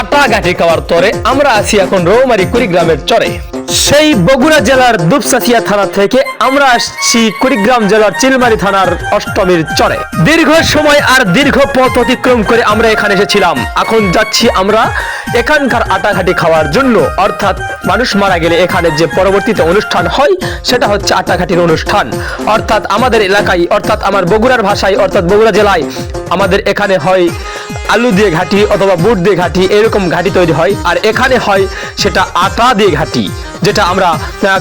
আটা গাঠি খাওয়ার তরে আমরা আছি এখন রৌমারি কুড়িগ্রামের চরে। সেই বগুড়া জেলার দুপসাসিয়া থানা থেকে আমরা আসছি কুড়িগ্রাম জেলার চিলমারি থানার অষ্টমীর চরে। দীর্ঘ সময় আর দীর্ঘ পথ অতিক্রম করে আমরা এখানে এসেছিলাম। এখন যাচ্ছি আমরা এখানকার আটাঘাটি খাওয়ার জন্য। অর্থাৎ মানুষ মারা গেলে এখানে যে পরবর্তীতে অনুষ্ঠান হয়, সেটা হচ্ছে আটাঘাটির অনুষ্ঠান। অর্থাৎ আমাদের এলাকায়, অর্থাৎ আমার বগুড়ার ভাষায়, অর্থাৎ বগুড়া জেলায় আমাদের এখানে হয় আলু দিয়ে ঘাটি অথবা বুট দিয়ে ঘাটি এরকম ঘাটি তৈরি হয়। আর এখানে হয় সেটা আটা দিয়ে ঘাটি, যেটা আমরা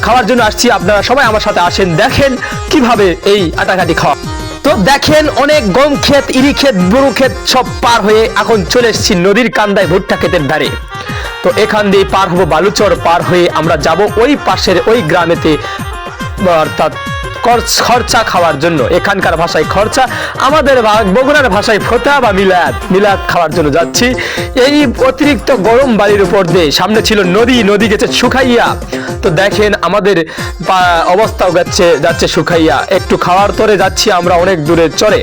খাওয়ার জন্য আসছি। আপনারা সবাই আমার সাথে আসেন, দেখেন কীভাবে এই আটা ঘাটি খাওয়া। তো দেখেন অনেক গম ক্ষেত, ইরি ক্ষেত বুড়ো ক্ষেত সব পার হয়ে এখন চলে এসেছি নদীর কান্দায় ভুট্টা ক্ষেতের ধারে। তো এখান দিয়ে পার হব বালুচর, পার হয়ে আমরা যাব ওই পাশের ওই গ্রামেতে, অর্থাৎ খরচা খাওয়ার জন্য। এখানকার ভাষায় খরচা, আমাদের বগুড়ার ভাষায় ফোতা বা মিলাদ মিলাদ খাওয়ার জন্য যাচ্ছি। এই অতিরিক্ত গরম বাড়ির উপর দিয়ে সামনে ছিল নদী নদী গেছে শুকাইয়া। তো দেখেন আমাদের অবস্থাও যাচ্ছে যাচ্ছে শুকাইয়া। একটু খাওয়ার তরে যাচ্ছি, আমরা অনেক দূরে চড়ে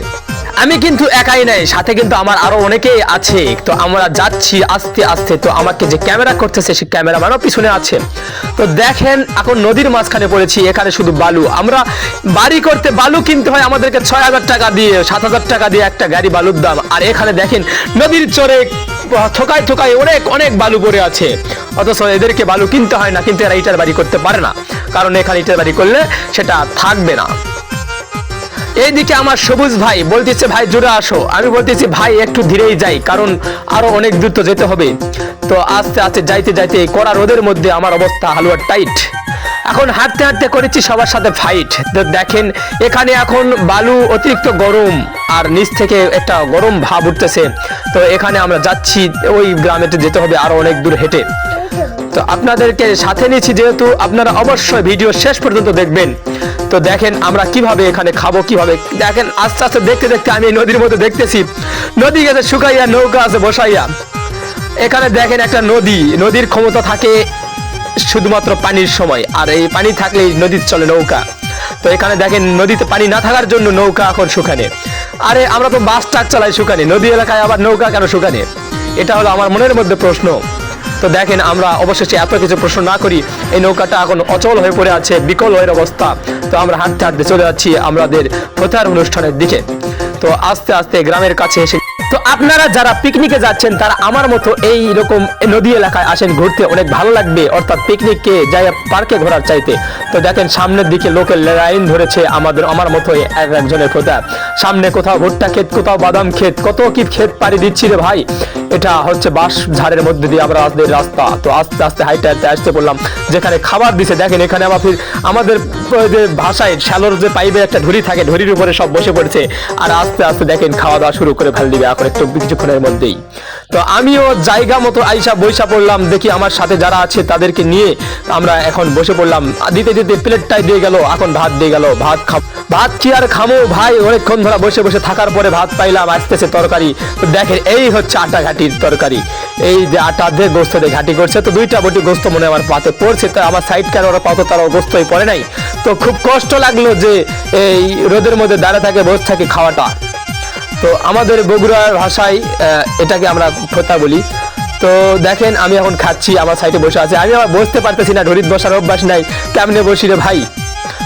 আমি কিন্তু একাই নাই, সাথে কিন্তু আমার আরও অনেকেই আছে। তো আমরা যাচ্ছি আস্তে আস্তে, তো আমাকে যে ক্যামেরা করতেছে, সে ক্যামেরাম্যানও পিছনে আছে। তো দেখেন, এখন নদীর মাঝখানে পড়েছি, এখানে শুধু বালু। আমরা বাড়ি করতে বালু কিনতে হয় আমাদেরকে ছয় হাজার টাকা দিয়ে, সাত হাজার টাকা দিয়ে একটা গাড়ি বালুর দাম। আর এখানে দেখেন, নদীর চরে থোকায় থোকায় অনেক অনেক বালু পড়ে আছে। অথচ এদেরকে বালু কিনতে হয় না, কিন্তু এরা ইটার বাড়ি করতে পারে না। কারণ এখানে ইটার বাড়ি করলে সেটা থাকবে না। এইদিকে আমার সবুজ ভাই বলতেছে, ভাই, জোরে আসো। আমি বলতেছি, ভাই, একটু ধীরেই যাই, কারণ আরও অনেক দূর তো যেতে হবে। তো আস্তে আস্তে যাইতে যাইতে কড়া রোদের মধ্যে আমার অবস্থা হালুয়া টাইট। এখন হাঁটতে হাঁটতে করেছি সবার সাথে ফাইট দেখেন, এখানে এখন বালু অতিরিক্ত গরম আর নিচ থেকে একটা গরম ভাব উঠতেছে। তো এখানে আমরা যাচ্ছি, ওই গ্রামেতে যেতে হবে আরও অনেক দূর হেঁটে। তো আপনাদেরকে সাথে নিয়েছি যেহেতু আপনারা অবশ্যই ভিডিও শেষ পর্যন্ত দেখবেন। তো দেখেন আমরা কীভাবে এখানে খাব, কীভাবে দেখেন আস্তে আস্তে দেখতে দেখতে আমি নদীর মধ্যে দেখতেছি। নদী গেছে শুকাইয়া, নৌকা আছে বসাইয়া। এখানে দেখেন একটা নদী, নদীর ক্ষমতা থাকে শুধুমাত্র পানির সময়, আর এই পানি থাকলে নদীর চলে নৌকা। তো এখানে দেখেন নদীতে পানি না থাকার জন্য নৌকা এখন শুকানে। আরে, আমরা তো বাস ট্রাক চালাই শুকানে, নদী এলাকায় আবার নৌকা কেন শুকানে? এটা হলো আমার মনের মধ্যে প্রশ্ন। তো দেখেন, আমরা অবশেষে এত কিছু প্রশ্ন না করি, এই নৌকাটা এখন অচল হয়ে পড়ে আছে, বিকল হয়ে অবস্থা। তো আমরা হাঁটতে হাঁটতে চলে যাচ্ছি আমাদের প্রচার অনুষ্ঠানের দিকে। তো আস্তে আস্তে গ্রামের কাছে এসে তো আপনারা যারা পিকনিকে যাচ্ছেন, তারা আমার মতো এই রকম নদী এলাকায় আসেন ঘুরতে। অনেক ভালো লাগবে, অর্থাৎ পিকনিককে যাই পার্কে ঘোরার চাইতে। তো দেখেন, সামনের দিকে লোকের লাইন ধরেছে আমাদের, আমার মতো এক একজনের প্রতাপ সামনে কোথাও ভুট্টা ক্ষেত, কোথাও বাদাম ক্ষেত, কত কি ক্ষেত পাড়ি দিচ্ছি রে ভাই? এটা হচ্ছে বাঁশ ঝাড়ের মধ্যে দিয়ে আমরা রাস্তা। তো আস্তে আস্তে হাইটে হাইটে আসতে বললাম, যেখানে খাবার দিছে। দেখেন, এখানে ফির আমাদের যে ভাষায় শ্যালোর যে পাইপে একটা ঢুরি থাকে ঢুরির উপরে সব বসে পড়েছে। আর আস্তে আস্তে দেখেন খাওয়া দাওয়া শুরু করে ফেল দিবে এখন একটু কিছুক্ষণের মধ্যেই। তো আমিও জায়গা মতো আইসা বৈশা পড়লাম, দেখি আমার সাথে যারা আছে তাদেরকে নিয়ে আমরা এখন বসে পড়লাম। দিতে দিতে প্লেটটাই দিয়ে গেল, এখন ভাত দিয়ে গেল, ভাত খাব। ভাত কি আর খামো ভাই? অনেকক্ষণ ধরে বসে বসে থাকার পরে ভাত পাইলাম, আসতেছে তরকারি। তো দেখেন, এই হচ্ছে আটা ঘাটির তরকারি। এই যে আটা দিয়ে গোস্ত দিয়ে ঘাটি করছে, তো দুইটা বটি গোস্ত মনে আমার পাতে পড়ছে। তো আমার সাইড কেন ওরা পাতো তারা গোস্তই পড়ে নাই। তো খুব কষ্ট লাগল যে এই রোদের মধ্যে দাঁড়িয়ে থাকে, বসে থাকে খাওয়াটা। তো আমাদের বগুড়ার ভাষায় এটাকে আমরা কথা বলি। তো দেখেন, আমি এখন খাচ্ছি, আমার সাইডে বসে আছে। আমি আবার বসতে পারতেছি না ঢরিত বসার অভ্যাস নাই। কেমনে বসি রে ভাই?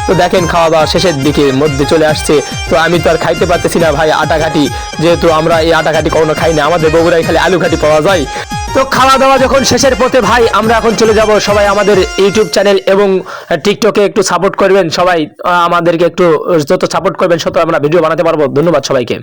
তো দেখেন, খাওয়া দাওয়া শেষের দিকে মধ্যে চলে আসছে। তো আমি তো আর খাইতে পারতেছি না ভাই আটা ঘাটি যেহেতু আমরা এই আটা ঘাটি কখনো খাই না, আমাদের বগুড়ায় খালি আলু ঘাটি পাওয়া যায়। তো খাওয়া দাওয়া যখন শেষের পথে, ভাই, আমরা এখন চলে যাব সবাই আমাদের ইউটিউব চ্যানেল এবং টিকটকে একটু সাপোর্ট করবেন। সবাই আমাদেরকে একটু যত সাপোর্ট করবেন তত আমরা ভিডিও বানাতে পারব। ধন্যবাদ সবাইকে।